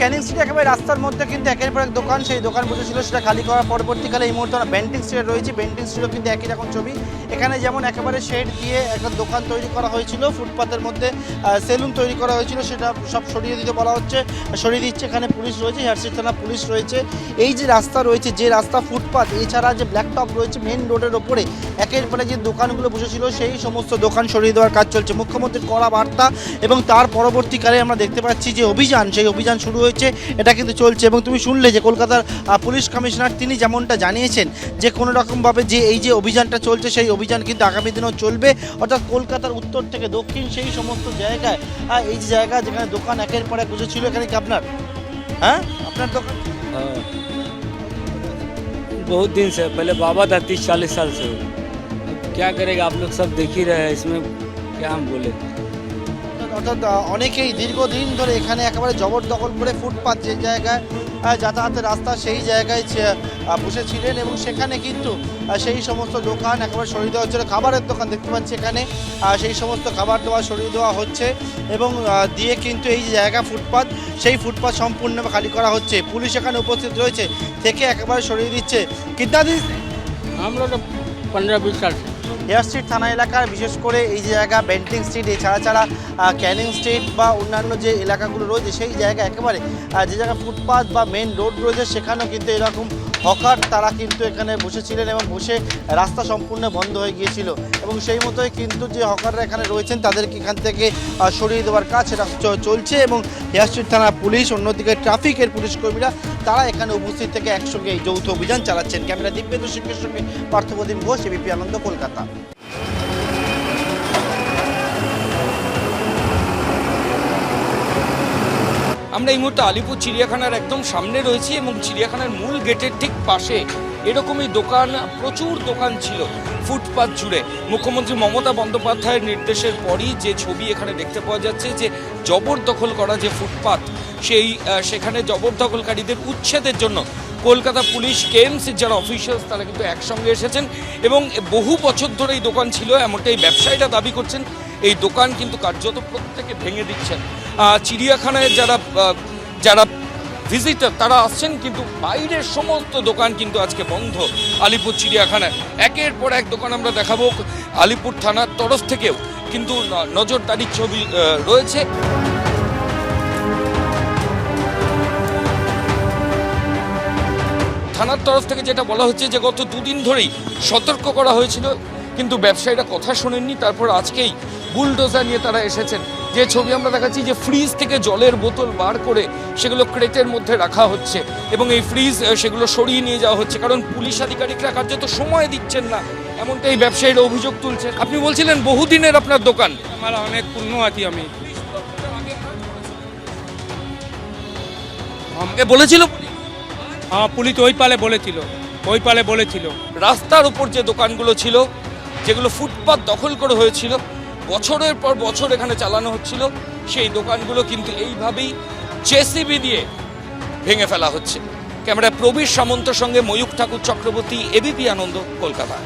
রাস্তার মধ্যে কিন্তু একের পর এক দোকান, সেই দোকান বসেছিল সেটা খালি করার পরবর্তীকালে এই মুহূর্তে আমরা বেন্টিং স্ট্রিটে রয়েছি। বেন্টিং স্ট্রিটও কিন্তু একই রকম ছবি। এখানে যেমন একেবারে শেড দিয়ে একটা দোকান তৈরি করা হয়েছিল, ফুটপাতের মধ্যে সেলুন তৈরি করা হয়েছিল, সেটা সব সরিয়ে দিতে বলা হচ্ছে, সরিয়ে দিচ্ছে এখানে পুলিশ রয়েছে হেয়ারস্ট্রিট থানা পুলিশ রয়েছে। এই যে রাস্তা রয়েছে, যে রাস্তা ফুটপাত, এছাড়া যে ব্ল্যাক টপ রয়েছে মেন রোডের ওপরে, একের পরে যে দোকানগুলো বসেছিল সেই সমস্ত দোকান সরিয়ে দেওয়ার কাজ চলছে। মুখ্যমন্ত্রীর কড়া বার্তা এবং তার পরবর্তীকালে আমরা দেখতে পাচ্ছি যে অভিযান, সেই অভিযান শুরু হয়েছে। এটা কিন্তু চলছে এবং তুমি শুনলে যে কলকাতার আহ, পুলিশ কমিশনার তিনি যেমনটা জানিয়েছেন যে কোনো রকমভাবে যে এই যে অভিযানটা চলছে সেই অভিযান কিন্তু আগামী দিনেও চলবে অর্থাৎ কলকাতার উত্তর থেকে দক্ষিণ সেই সমস্ত জায়গায় আহ, এই যে জায়গা যেখানে দোকান একের পর এক বসেছিল এখানে কি আপনার হ্যাঁ আপনার দোকান हाँ बहुत दिन से पहले बाबा था तीस चालीस साल से अब क्या करेगा आप लोग सब देख ही रहे हैं इसमें क्या हम बोले অর্থাৎ অনেকেই দীর্ঘদিন ধরে এখানে একেবারে জবরদখল করে ফুটপাত যে জায়গায় যাতায়াতের রাস্তা সেই জায়গায় বসেছিলেন এবং সেখানে কিন্তু সেই সমস্ত দোকান একেবারে সরিয়ে দেওয়া হচ্ছিল। খাবারের দোকান দেখতে পাচ্ছি এখানে সেই সমস্ত খাবার দেওয়া সরিয়ে দেওয়া হচ্ছে এবং দিয়ে কিন্তু এই জায়গা ফুটপাত, সেই ফুটপাত সম্পূর্ণ খালি করা হচ্ছে। পুলিশ এখানে উপস্থিত রয়েছে, থেকে একেবারে সরিয়ে দিচ্ছে। কিন্তু আমরা তো পনেরো, বিশ সাল হেয়ার স্ট্রিট থানা এলাকার, বিশেষ করে এই যে জায়গা, বেন্টিং স্ট্রিট, এছাড়া ছাড়া ক্যানিং স্ট্রিট বা অন্যান্য যে এলাকাগুলো রয়েছে, সেই জায়গা একেবারে যে জায়গা ফুটপাথ বা মেন রোড রয়েছে, সেখানেও কিন্তু এরকম হকার তারা কিন্তু এখানে বসেছিলেন এবং বসে রাস্তা সম্পূর্ণ বন্ধ হয়ে গিয়েছিল। এবং সেই মতোই কিন্তু যে হকাররা এখানে রয়েছেন, তাদেরকে এখান থেকে সরিয়ে দেওয়ার কাজ সেটা চলছে এবং হেয়ার স্ট্রিট থানা পুলিশ, অন্যদিকে ট্রাফিকের পুলিশ কর্মীরা তারা এখানে উপস্থিত থেকে একসঙ্গে এই যৌথ অভিযান চালাচ্ছেন। ক্যামেরা দিব্যেন্দু সিংহের সঙ্গে পার্থপ্রদীপ ঘোষ এবিপি আনন্দ, কলকাতা। আমরা এই মুহূর্তে আলিপুর চিড়িয়াখানার একদম সামনে রয়েছি এবং চিড়িয়াখানার মূল গেটের ঠিক পাশে এরকমই দোকান, প্রচুর দোকান ছিল ফুটপাত জুড়ে। মুখ্যমন্ত্রী মমতা বন্দ্যোপাধ্যায়ের নির্দেশের পরই যে ছবি এখানে দেখতে পাওয়া যাচ্ছে, যে জবরদখল করা যে ফুটপাত, সেই সেখানে জবরদখলকারীদের উচ্ছেদের জন্য কলকাতা পুলিশ কেএমসির যারা অফিসিয়ালস, তারা কিন্তু একসঙ্গে এসেছেন এবং বহু বছর ধরে এই দোকান ছিল, এমনটাই ব্যবসায়ীরা দাবি করছেন। এই দোকান কিন্তু কার্যত প্রত্যেকে ভেঙে দিচ্ছেন। চিড়িয়াখানায় যারা যারা ভিজিটার তারা আসছেন কিন্তু বাইরের সমস্ত দোকান কিন্তু আজকে বন্ধ। আলিপুর চিড়িয়াখানায়। একের পর এক দোকান আমরা দেখাবো আলিপুর থানার তরফ থেকেও। কিন্তু নজরদারির ছবি রয়েছে। থানার তরফ থেকে যেটা বলা হচ্ছে যে, গত দুদিন ধরেই সতর্ক করা হয়েছিল। কিন্তু ব্যবসায়ীরা কথা শোনেননি। তারপর আজকেই বুলডোজার নিয়ে তারা এসেছেন। যে ছবি আমরা দেখাচ্ছি যে ফ্রিজ থেকে জলের বোতল বার করে সেগুলো ক্রেটের মধ্যে রাখা হচ্ছে এবং এই ফ্রিজ সেগুলো সরিয়ে নিয়ে যাওয়া হচ্ছে। কারণ পুলিশ আধিকারিকরা কার্যত সময় দিচ্ছেন না। এমনটাই ব্যবসায়ীরা অভিযোগ তুলছেন। আপনি বলছিলেন বহুদিনের আপনার দোকান। আমার অনেক পূর্ণ আছি আমি। আমাকে বলেছিল হ্যাঁ পুলিশ ওই পালে বলেছিল। ওই পালে বলেছিল। রাস্তার উপর যে দোকানগুলো ছিল যেগুলো ফুটপাত দখল করে হয়েছিল বছরের পর বছর এখানে চালানো হচ্ছিল, সেই দোকানগুলো কিন্তু এইভাবেই জেসিবি দিয়ে ভেঙে ফেলা হচ্ছে। ক্যামেরা প্রবীর সামন্তর সঙ্গে ময়ূক ঠাকুর চক্রবর্তী, এবিপি আনন্দ, কলকাতা।